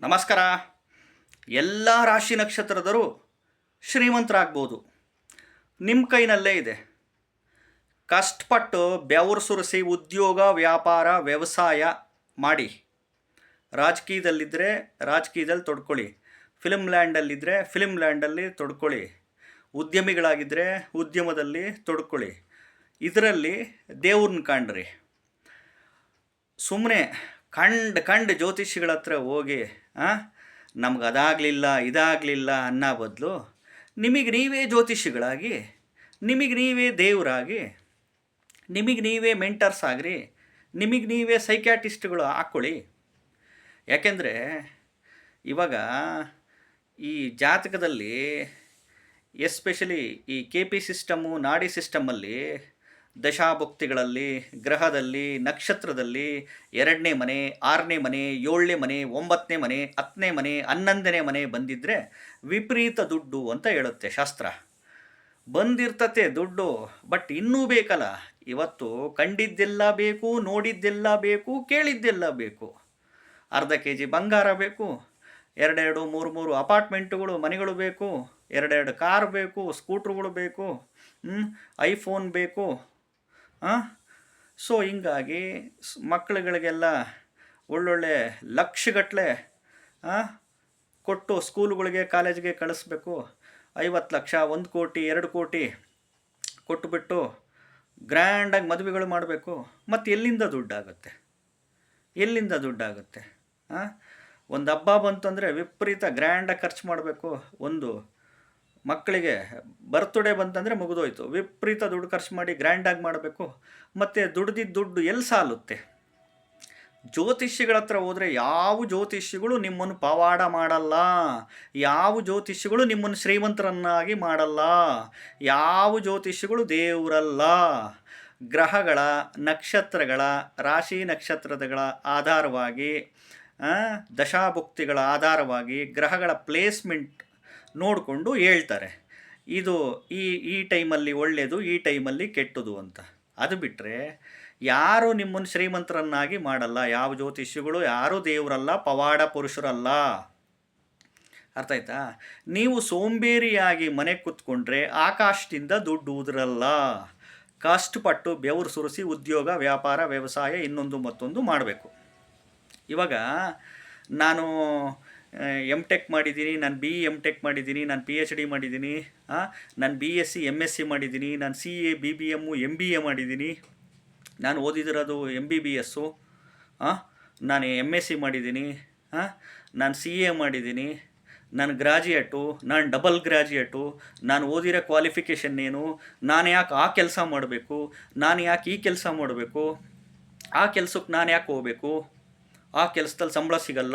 ನಮಸ್ಕಾರ. ಎಲ್ಲ ರಾಶಿ ನಕ್ಷತ್ರದರು ಶ್ರೀಮಂತರಾಗ್ಬೋದು. ನಿಮ್ಮ ಕೈನಲ್ಲೇ ಇದೆ. ಕಷ್ಟಪಟ್ಟು ಬೆವರು ಸುರಿಸಿ ಉದ್ಯೋಗ, ವ್ಯಾಪಾರ, ವ್ಯವಸಾಯ ಮಾಡಿ. ರಾಜಕೀಯದಲ್ಲಿದ್ದರೆ ರಾಜಕೀಯದಲ್ಲಿ ತೊಡ್ಕೊಳ್ಳಿ. Film ಲ್ಯಾಂಡಲ್ಲಿದ್ದರೆ film ಲ್ಯಾಂಡಲ್ಲಿ ತೊಡ್ಕೊಳ್ಳಿ. ಉದ್ಯಮಿಗಳಾಗಿದ್ದರೆ ಉದ್ಯಮದಲ್ಲಿ ತೊಡ್ಕೊಳ್ಳಿ. ಇದರಲ್ಲಿ ದೇವ್ರನ್ನ ಕಾಣ್ರಿ. ಸುಮ್ಮನೆ ಕಂಡ್ ಕಂಡು ಜ್ಯೋತಿಷಿಗಳ ಹತ್ರ ಹೋಗಿ ನಮ್ಗೆ ಅದಾಗಲಿಲ್ಲ ಇದಾಗಲಿಲ್ಲ ಅನ್ನೋ ಬದಲು ನಿಮಗೆ ನೀವೇ ಜ್ಯೋತಿಷಿಗಳಾಗಿ, ನಿಮಗೆ ನೀವೇ ದೇವರಾಗಿ, ನಿಮಗೆ ನೀವೇ ಮೆಂಟರ್ಸ್ ಆಗ್ರಿ, ನಿಮಗೆ ನೀವೇ ಸೈಕ್ಯಾಟಿಸ್ಟ್ಗಳು ಹಾಕ್ಕೊಳ್ಳಿ ಯಾಕೆಂದರೆ ಇವಾಗ ಈ ಜಾತಕದಲ್ಲಿ, ಎಸ್ಪೆಷಲಿ ಈ ಕೆ ಪಿ ಸಿಸ್ಟಮ್ಮು ನಾಡಿ ಸಿಸ್ಟಮಲ್ಲಿ ದಶಾಭುಕ್ತಿಗಳಲ್ಲಿ, ಗ್ರಹದಲ್ಲಿ, ನಕ್ಷತ್ರದಲ್ಲಿ ಎರಡನೇ ಮನೆ, ಆರನೇ ಮನೆ, ಏಳನೇ ಮನೆ, ಒಂಬತ್ತನೇ ಮನೆ, ಹತ್ತನೇ ಮನೆ, ಹನ್ನೊಂದನೇ ಮನೆ ಬಂದಿದ್ದರೆ ವಿಪರೀತ ದುಡ್ಡು ಅಂತ ಹೇಳುತ್ತೆ ಶಾಸ್ತ್ರ. ಬಂದಿರ್ತತೆ ದುಡ್ಡು, ಬಟ್ ಇನ್ನೂ ಬೇಕಲ್ಲ. ಇವತ್ತು ಕಂಡಿದ್ದೆಲ್ಲ ಬೇಕು, ನೋಡಿದ್ದೆಲ್ಲ ಬೇಕು, ಕೇಳಿದ್ದೆಲ್ಲ ಬೇಕು. ಅರ್ಧ ಕೆ ಜಿ ಬಂಗಾರ ಬೇಕು, ಎರಡೆರಡು, ಮೂರು ಮೂರು ಅಪಾರ್ಟ್ಮೆಂಟುಗಳು, ಮನೆಗಳು ಬೇಕು, ಎರಡೆರಡು ಕಾರ್ ಬೇಕು, ಸ್ಕೂಟ್ರುಗಳು ಬೇಕು ಐಫೋನ್ ಬೇಕು ಸೊ ಹಿಂಗಾಗಿ ಮಕ್ಕಳುಗಳಿಗೆಲ್ಲ ಒಳ್ಳೊಳ್ಳೆ ಲಕ್ಷಗಟ್ಟಲೆ ಕೊಟ್ಟು ಸ್ಕೂಲುಗಳಿಗೆ, ಕಾಲೇಜ್ಗೆ ಕಳಿಸ್ಬೇಕು. ಐವತ್ತು ಲಕ್ಷ, ಒಂದು ಕೋಟಿ, ಎರಡು ಕೋಟಿ ಕೊಟ್ಟುಬಿಟ್ಟು ಗ್ರ್ಯಾಂಡಾಗಿ ಮದುವೆಗಳು ಮಾಡಬೇಕು. ಮತ್ತು ಎಲ್ಲಿಂದ ದುಡ್ಡಾಗುತ್ತೆ? ಎಲ್ಲಿಂದ ದುಡ್ಡಾಗುತ್ತೆ? ಒಂದು ಹಬ್ಬ ಬಂತು ಅಂದರೆ ವಿಪರೀತ ಗ್ರ್ಯಾಂಡಾಗಿ ಖರ್ಚು ಮಾಡಬೇಕು. ಒಂದು ಮಕ್ಕಳಿಗೆ ಬರ್ತ್ಡೇ ಬಂತಂದರೆ ಮುಗಿದೋಯ್ತು. ವಿಪರೀತ ದುಡ್ಡು ಖರ್ಚು ಮಾಡಿ ಗ್ರ್ಯಾಂಡಾಗಿ ಮಾಡಬೇಕು. ಮತ್ತು ದುಡ್ದಿದ್ದ ದುಡ್ಡು ಎಲ್ಲಿ ಸಾಲುತ್ತೆ? ಜ್ಯೋತಿಷಿಗಳ ಹತ್ರ ಹೋದರೆ ಯಾವ ಜ್ಯೋತಿಷಿಗಳು ನಿಮ್ಮನ್ನು ಪವಾಡ ಮಾಡಲ್ಲ? ಯಾವ ಜ್ಯೋತಿಷಿಗಳು ನಿಮ್ಮನ್ನು ಶ್ರೀಮಂತರನ್ನಾಗಿ ಮಾಡಲ್ಲ? ಯಾವ ಜ್ಯೋತಿಷಿಗಳು ದೇವರಲ್ಲ? ಗ್ರಹಗಳ, ನಕ್ಷತ್ರಗಳ, ರಾಶಿ ನಕ್ಷತ್ರಗಳ ಆಧಾರವಾಗಿ ದಶಾಭುಕ್ತಿಗಳ ಆಧಾರವಾಗಿ, ಗ್ರಹಗಳ ಪ್ಲೇಸ್ಮೆಂಟ್ ನೋಡಿಕೊಂಡು ಹೇಳ್ತಾರೆ. ಇದು ಈ ಈ ಟೈಮಲ್ಲಿ ಒಳ್ಳೆಯದು ಈ ಟೈಮಲ್ಲಿ ಕೆಟ್ಟದು ಅಂತ. ಅದು ಬಿಟ್ಟರೆ ಯಾರು ನಿಮ್ಮನ್ನು ಶ್ರೀಮಂತರನ್ನಾಗಿ ಮಾಡಲ್ಲ. ಯಾವ ಜ್ಯೋತಿಷ್ಯಗಳು, ಯಾರೂ ದೇವರಲ್ಲ, ಪವಾಡ ಪುರುಷರಲ್ಲ. ಅರ್ಥ ಆಯ್ತಾ? ನೀವು ಸೋಂಬೇರಿಯಾಗಿ ಮನೆ ಕೂತ್ಕೊಂಡ್ರೆ ಆಕಾಶದಿಂದ ದುಡ್ಡು ಉದುರಲ್ಲ. ಕಷ್ಟಪಟ್ಟು ಬೆವರು ಸುರಿಸಿ ಉದ್ಯೋಗ, ವ್ಯಾಪಾರ, ವ್ಯವಸಾಯ ಇನ್ನೊಂದು ಮತ್ತೊಂದು ಮಾಡಬೇಕು. ಇವಾಗ ನಾನು ಎಂ ಟೆಕ್ ಮಾಡಿದ್ದೀನಿ, ನಾನು ಬಿ ಎಂ ಟೆಕ್ ಮಾಡಿದ್ದೀನಿ, ನಾನು ಪಿ ಎಚ್ ಡಿ ಮಾಡಿದ್ದೀನಿ ನಾನು B S C M S C ಮಾಡಿದ್ದೀನಿ, ನಾನು C A B B M M B A ಮಾಡಿದ್ದೀನಿ. ನಾನು ಓದಿದಿರೋದು ಎಂ ಬಿ ಬಿ ಎಸ್ಸು ನಾನು ಎಂ ಎಸ್ ಸಿ ಮಾಡಿದ್ದೀನಿ ನಾನು ಸಿ ಎ ಮಾಡಿದ್ದೀನಿ, ನಾನು ಗ್ರಾಜುಯೇಟು ನಾನು ಡಬಲ್ ಗ್ರಾಜುಯೇಟು ನಾನು ಓದಿರೋ ಕ್ವಾಲಿಫಿಕೇಷನ್ ಏನು, ನಾನು ಯಾಕೆ ಆ ಕೆಲಸ ಮಾಡಬೇಕು, ನಾನು ಯಾಕೆ ಈ ಕೆಲಸ ಮಾಡಬೇಕು, ಆ ಕೆಲಸಕ್ಕೆ ನಾನು ಯಾಕೆ ಹೋಗಬೇಕು? ಆ ಕೆಲಸದಲ್ಲಿ ಸಂಬಳ ಸಿಗಲ್ಲ,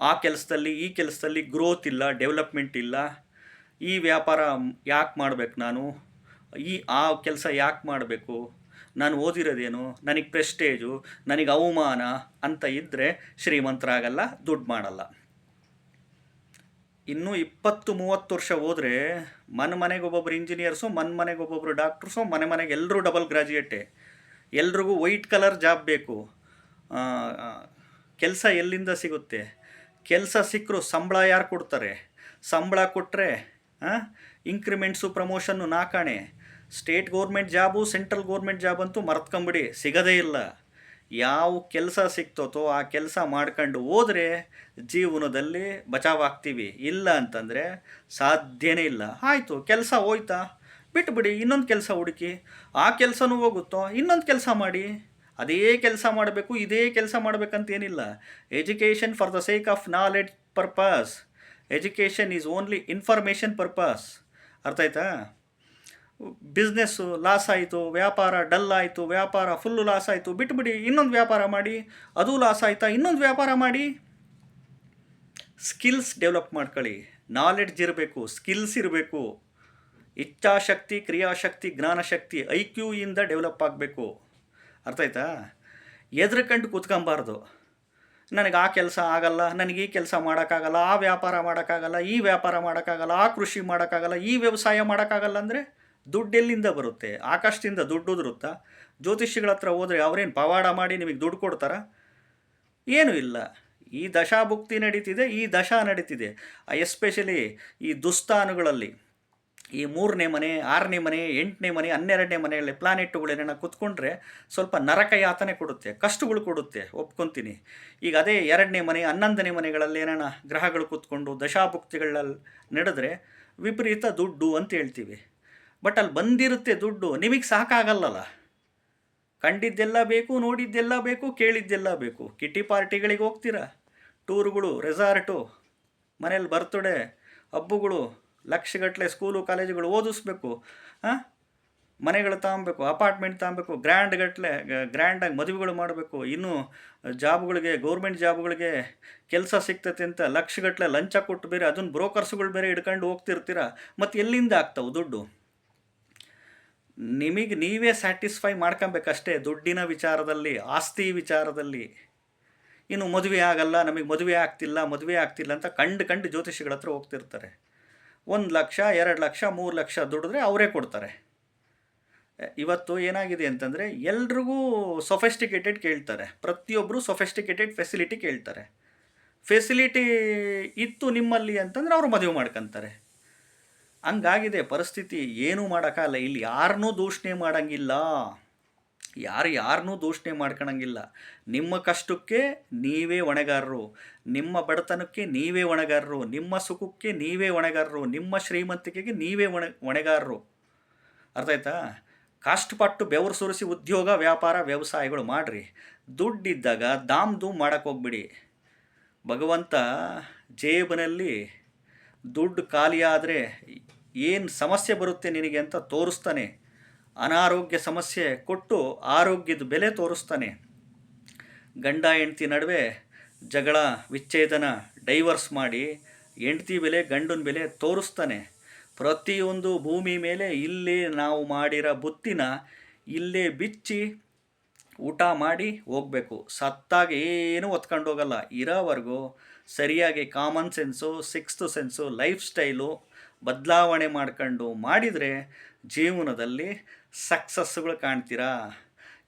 ಆ ಕೆಲಸದಲ್ಲಿ, ಈ ಕೆಲಸದಲ್ಲಿ ಗ್ರೋತ್ ಇಲ್ಲ ಡೆವಲಪ್ಮೆಂಟ್ ಇಲ್ಲ. ಈ ವ್ಯಾಪಾರ ಯಾಕೆ ಮಾಡಬೇಕು ನಾನು? ಈ, ಆ ಕೆಲಸ ಯಾಕೆ ಮಾಡಬೇಕು? ನಾನು ಓದಿರೋದೇನು? ನನಗೆ ಪ್ರೆಸ್ಟೇಜು ನನಗೆ ಅವಮಾನ ಅಂತ ಇದ್ದರೆ ಶ್ರೀಮಂತರಾಗಲ್ಲ, ದುಡ್ಡು ಮಾಡಲ್ಲ. ಇನ್ನೂ ಇಪ್ಪತ್ತು, ಮೂವತ್ತು ವರ್ಷ ಹೋದರೆ ಮನೆ ಮನೆಗೆ ಒಬ್ಬೊಬ್ರು ಇಂಜಿನಿಯರ್ಸು ಮನ್ ಮನೆಗೆ ಒಬ್ಬೊಬ್ರು ಡಾಕ್ಟ್ರಸು ಮನೆ ಮನೆಗೆ ಎಲ್ಲರೂ ಡಬಲ್ ಗ್ರಾಜುಯೇಟೆ ಎಲ್ರಿಗೂ ವೈಟ್ ಕಲರ್ ಜಾಬ್ ಬೇಕು. ಕೆಲಸ ಎಲ್ಲಿಂದ ಸಿಗುತ್ತೆ? ಕೆಲಸ ಸಿಕ್ಕರು ಸಂಬಳ ಯಾರು ಕೊಡ್ತಾರೆ? ಸಂಬಳ ಕೊಟ್ಟರೆ increments promotion ನಾಕಾಣೆ state government job central government job ಅಂತೂ ಮರ್ತ್ಕೊಂಬಿಡಿ, ಸಿಗದೇ ಇಲ್ಲ. ಯಾವ ಕೆಲಸ ಸಿಕ್ತೋತೋ ಆ ಕೆಲಸ ಮಾಡ್ಕೊಂಡು ಹೋದರೆ ಜೀವನದಲ್ಲಿ ಬಚಾವಾಗ್ತೀವಿ. ಇಲ್ಲ ಅಂತಂದರೆ ಸಾಧ್ಯನೇ ಇಲ್ಲ. ಆಯಿತು, ಕೆಲಸ ಹೋಯ್ತಾ? ಬಿಟ್ಬಿಡಿ, ಇನ್ನೊಂದು ಕೆಲಸ ಹುಡುಕಿ. ಆ ಕೆಲಸನೂ ಹೋಗುತ್ತೋ? ಇನ್ನೊಂದು ಕೆಲಸ ಮಾಡಿ. ಅದೇ ಕೆಲಸ ಮಾಡಬೇಕು, ಇದೇ ಕೆಲಸ ಮಾಡಬೇಕಂತೇನಿಲ್ಲ. Education for the sake of knowledge purpose education is only information purpose ಅರ್ಥ ಆಯ್ತಾ? ಬಿಸ್ನೆಸ್ಸು ಲಾಸ್ ಆಯಿತು, ವ್ಯಾಪಾರ ಡಲ್ ಆಯಿತು, ವ್ಯಾಪಾರ ಫುಲ್ಲು ಲಾಸ್ ಆಯಿತು, ಬಿಟ್ಬಿಡಿ, ಇನ್ನೊಂದು ವ್ಯಾಪಾರ ಮಾಡಿ, ಅದು ಲಾಸ್ ಆಯಿತಾ, ಇನ್ನೊಂದು ವ್ಯಾಪಾರ ಮಾಡಿ. ಸ್ಕಿಲ್ಸ್ ಡೆವಲಪ್ ಮಾಡ್ಕೊಳ್ಳಿ. ನಾಲೆಡ್ಜ್ ಇರಬೇಕು ಸ್ಕಿಲ್ಸ್ ಇರಬೇಕು. ಇಚ್ಛಾಶಕ್ತಿ, ಕ್ರಿಯಾಶಕ್ತಿ, ಜ್ಞಾನಶಕ್ತಿ, ಐ ಇಂದ ಡೆವಲಪ್ ಆಗಬೇಕು. ಅರ್ಥ ಆಯ್ತಾ ಎದ್ರಕಂಡು ಕೂತ್ಕೊಂಬಾರ್ದು. ನನಗೆ ಆ ಕೆಲಸ ಆಗಲ್ಲ, ನನಗೆ ಈ ಕೆಲಸ ಮಾಡೋಕ್ಕಾಗಲ್ಲ, ಆ ವ್ಯಾಪಾರ ಮಾಡೋಕ್ಕಾಗಲ್ಲ, ಈ ವ್ಯಾಪಾರ ಮಾಡೋಕ್ಕಾಗಲ್ಲ, ಆ ಕೃಷಿ ಮಾಡೋಕ್ಕಾಗಲ್ಲ, ಈ ವ್ಯವಸಾಯ ಮಾಡೋಕ್ಕಾಗಲ್ಲ ಅಂದರೆ ದುಡ್ಡೆಲ್ಲಿಂದ ಬರುತ್ತೆ? ಆಕಾಶದಿಂದ ದುಡ್ಡು ಉದುರುತ್ತಾ? ಜ್ಯೋತಿಷಿಗಳ ಹತ್ರ ಹೋದರೆ ಅವರೇನು ಪವಾಡ ಮಾಡಿ ನಿಮಗೆ ದುಡ್ಡು ಕೊಡ್ತಾರ? ಏನೂ ಇಲ್ಲ. ಈ ದಶಾಭುಕ್ತಿ ನಡೀತಿದೆ, ಈ ದಶಾ ನಡೀತಿದೆ. ಎಸ್ಪೆಷಲಿ ಈ ದುಸ್ಥಾನುಗಳಲ್ಲಿ ಈ ಮೂರನೇ ಮನೆ, ಆರನೇ ಮನೆ, ಎಂಟನೇ ಮನೆ, ಹನ್ನೆರಡನೇ ಮನೆಯಲ್ಲಿ ಪ್ಲಾನೆಟ್ಟುಗಳೇನ ಕೂತ್ಕೊಂಡ್ರೆ ಸ್ವಲ್ಪ ನರಕ ಯಾತನೆ ಕೊಡುತ್ತೆ, ಕಷ್ಟಗಳು ಕೊಡುತ್ತೆ, ಒಪ್ಕೊತೀನಿ. ಈಗ ಅದೇ ಎರಡನೇ ಮನೆ, ಹನ್ನೊಂದನೇ ಮನೆಗಳಲ್ಲಿ ಏನಾನ ಗ್ರಹಗಳು ಕೂತ್ಕೊಂಡು ದಶಾಭುಕ್ತಿಗಳಲ್ಲಿ ನಡೆದ್ರೆ ವಿಪರೀತ ದುಡ್ಡು ಅಂತ ಹೇಳ್ತೀವಿ. ಬಟ್ ಅಲ್ಲಿ ಬಂದಿರುತ್ತೆ ದುಡ್ಡು, ನಿಮಗೆ ಸಾಕಾಗಲ್ಲಲ್ಲ ಕಂಡಿದ್ದೆಲ್ಲ ಬೇಕು, ನೋಡಿದ್ದೆಲ್ಲ ಬೇಕು, ಕೇಳಿದ್ದೆಲ್ಲ ಬೇಕು. ಕಿಟಿ ಪಾರ್ಟಿಗಳಿಗೆ ಹೋಗ್ತೀರಾ? ಟೂರ್ಗಳು, ರೆಸಾರ್ಟು, ಮನೇಲಿ ಬರ್ತಡೇ, ಹಬ್ಬಗಳು ಲಕ್ಷಗಟ್ಟಲೆ ಸ್ಕೂಲು ಕಾಲೇಜುಗಳು ಓದಿಸ್ಬೇಕು, ಹಾಂ? ಮನೆಗಳು ತಗೊಬೇಕು ಅಪಾರ್ಟ್ಮೆಂಟ್ ತಗೊಬೇಕು ಗ್ರ್ಯಾಂಡ್ ಗಟ್ಟಲೆ ಗ್ರ್ಯಾಂಡಾಗಿ ಮದುವೆಗಳು ಮಾಡಬೇಕು. ಇನ್ನೂ ಜಾಬ್ಗಳಿಗೆ ಗೌರ್ಮೆಂಟ್ ಜಾಬ್ಗಳಿಗೆ ಕೆಲಸ ಸಿಗ್ತೈತೆ ಅಂತ ಲಕ್ಷಗಟ್ಟಲೆ ಲಂಚ ಕೊಟ್ಟು ಬೇರೆ ಅದನ್ನು ಬ್ರೋಕರ್ಸ್ಗಳು ಬೇರೆ ಹಿಡ್ಕೊಂಡು ಹೋಗ್ತಿರ್ತೀರ? ಮತ್ತು ಎಲ್ಲಿಂದ ಆಗ್ತಾವೆ ದುಡ್ಡು? ನಿಮಗೆ ನೀವೇ ಸ್ಯಾಟಿಸ್ಫೈ ಮಾಡ್ಕೊಬೇಕಷ್ಟೇ ದುಡ್ಡಿನ ವಿಚಾರದಲ್ಲಿ, ಆಸ್ತಿ ವಿಚಾರದಲ್ಲಿ. ಇನ್ನು ಮದುವೆ ಆಗಲ್ಲ, ನಮಗೆ ಮದುವೆ ಆಗ್ತಿಲ್ಲ ಮದುವೆ ಆಗ್ತಿಲ್ಲ ಅಂತ ಕಂಡು ಕಂಡು ಜ್ಯೋತಿಷಿಗಳ ಹತ್ರ ಹೋಗ್ತಿರ್ತಾರೆ. ಒಂದು ಲಕ್ಷ, ಎರಡು ಲಕ್ಷ, ಮೂರು ಲಕ್ಷ ದುಡಿದ್ರೆ ಅವರೇ ಕೊಡ್ತಾರೆ. ಇವತ್ತು ಏನಾಗಿದೆ ಅಂತಂದರೆ ಎಲ್ರಿಗೂ ಸೊಫೆಸ್ಟಿಕೇಟೆಡ್ ಕೇಳ್ತಾರೆ. ಪ್ರತಿಯೊಬ್ಬರು ಸೊಫೆಸ್ಟಿಕೇಟೆಡ್ ಫೆಸಿಲಿಟಿ ಕೇಳ್ತಾರೆ. ಫೆಸಿಲಿಟಿ ಇತ್ತು ನಿಮ್ಮಲ್ಲಿ ಅಂತಂದರೆ ಅವರು ಮದುವೆ ಮಾಡ್ಕೊತಾರೆ. ಹಂಗಾಗಿದೆ ಪರಿಸ್ಥಿತಿ, ಏನೂ ಮಾಡೋಕ್ಕಲ್ಲ ಇಲ್ಲಿ ಯಾರನ್ನೂ ದೂಷಣೆ ಮಾಡೋಂಗಿಲ್ಲ. ಯಾರು ಯಾರನ್ನೂ ದೂಷಣೆ ಮಾಡ್ಕೊಳಂಗಿಲ್ಲ ನಿಮ್ಮ ಕಷ್ಟಕ್ಕೆ ನೀವೇ ಹೊಣೆಗಾರರು. ನಿಮ್ಮ ಬಡತನಕ್ಕೆ ನೀವೇ ಹೊಣೆಗಾರರು. ನಿಮ್ಮ ಸುಖಕ್ಕೆ ನೀವೇ ಹೊಣೆಗಾರರು. ನಿಮ್ಮ ಶ್ರೀಮಂತಿಕೆಗೆ ನೀವೇ ಹೊಣೆ, ಹೊಣೆಗಾರರು. ಅರ್ಥ ಆಯ್ತಾ? ಕಷ್ಟಪಟ್ಟು ಬೆವರು ಸುರಿಸಿ ಉದ್ಯೋಗ, ವ್ಯಾಪಾರ, ವ್ಯವಸಾಯಗಳು ಮಾಡಿರಿ. ದುಡ್ಡಿದ್ದಾಗ ದಾಮ್ ಧೂಮ್ ಮಾಡೋಕ್ಕೆ ಹೋಗ್ಬಿಡಿ. ಭಗವಂತ ಜೇಬಿನಲ್ಲಿ ದುಡ್ಡು ಖಾಲಿಯಾದರೆ ಏನು ಸಮಸ್ಯೆ ಬರುತ್ತೆ ನಿನಗೆ ಅಂತ ತೋರಿಸ್ತಾನೆ. ಅನಾರೋಗ್ಯ ಸಮಸ್ಯೆ ಕೊಟ್ಟು ಆರೋಗ್ಯದ ಬೆಲೆ ತೋರಿಸ್ತಾನೆ. ಗಂಡ ಹೆಂಡತಿ ನಡುವೆ ಜಗಳ, ವಿಚ್ಛೇದನ, ಡೈವರ್ಸ್ ಮಾಡಿ ಹೆಂಡ್ತಿ ಬೆಲೆ, ಗಂಡನ ಬೆಲೆ ತೋರಿಸ್ತಾನೆ. ಪ್ರತಿಯೊಂದು ಭೂಮಿ ಮೇಲೆ ಇಲ್ಲಿ ನಾವು ಮಾಡಿರೋ ಬುತ್ತಿನ ಇಲ್ಲೇ ಬಿಚ್ಚಿ ಊಟ ಮಾಡಿ ಹೋಗಬೇಕು. ಸತ್ತಾಗಿ ಏನು ಹೊತ್ಕೊಂಡು ಹೋಗಲ್ಲ. ಇರೋವರೆಗೂ ಸರಿಯಾಗಿ common sense sixth sense life style ಬದಲಾವಣೆ ಮಾಡ್ಕೊಂಡು ಮಾಡಿದರೆ ಜೀವನದಲ್ಲಿ ಸಕ್ಸಸ್ಗಳು ಕಾಣ್ತೀರಾ?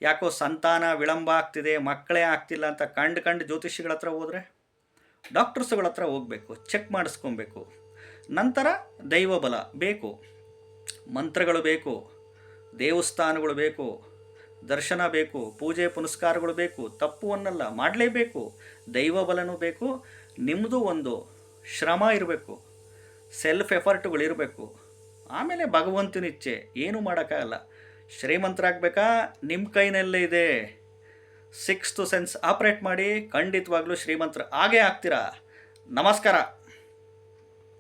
ಯಾಕೋ ಸಂತಾನ ವಿಳಂಬ ಆಗ್ತಿದೆ, ಮಕ್ಕಳೇ ಆಗ್ತಿಲ್ಲ ಅಂತ ಕಂಡು ಕಂಡು ಜ್ಯೋತಿಷಿಗಳ ಹತ್ರ ಹೋದರೆ? ಡಾಕ್ಟರ್ಸ್ಗಳ ಹತ್ರ ಹೋಗಬೇಕು, ಚೆಕ್ ಮಾಡಿಸ್ಕೊಬೇಕು. ನಂತರ ದೈವಬಲ ಬೇಕು, ಮಂತ್ರಗಳು ಬೇಕು, ದೇವಸ್ಥಾನಗಳು ಬೇಕು, ದರ್ಶನ ಬೇಕು, ಪೂಜೆ ಪುನಸ್ಕಾರಗಳು ಬೇಕು, ತಪ್ಪು ಅನ್ನಲ್ಲ, ಮಾಡಲೇಬೇಕು. ದೈವಬಲನೂ ಬೇಕು ನಿಮ್ಮದು ಒಂದು ಶ್ರಮ ಇರಬೇಕು ಸೆಲ್ಫ್ ಎಫರ್ಟ್ಗಳಿರಬೇಕು ಆಮೇಲೆ ಭಗವಂತನ ಇಚ್ಛೆ, ಏನು ಮಾಡೋಕ್ಕಾಗಲ್ಲ. ಶ್ರೀಮಂತರಾಗಬೇಕಾ? ನಿಮ್ಮ ಕೈನಲ್ಲೇ ಇದೆ. ಸಿಕ್ಸ್ತ್ ಸೆನ್ಸ್ ಆಪ್ರೇಟ್ ಮಾಡಿ ಖಂಡಿತವಾಗ್ಲೂ ಶ್ರೀಮಂತರು ಆಗೇ ಆಗ್ತೀರಾ? ನಮಸ್ಕಾರ.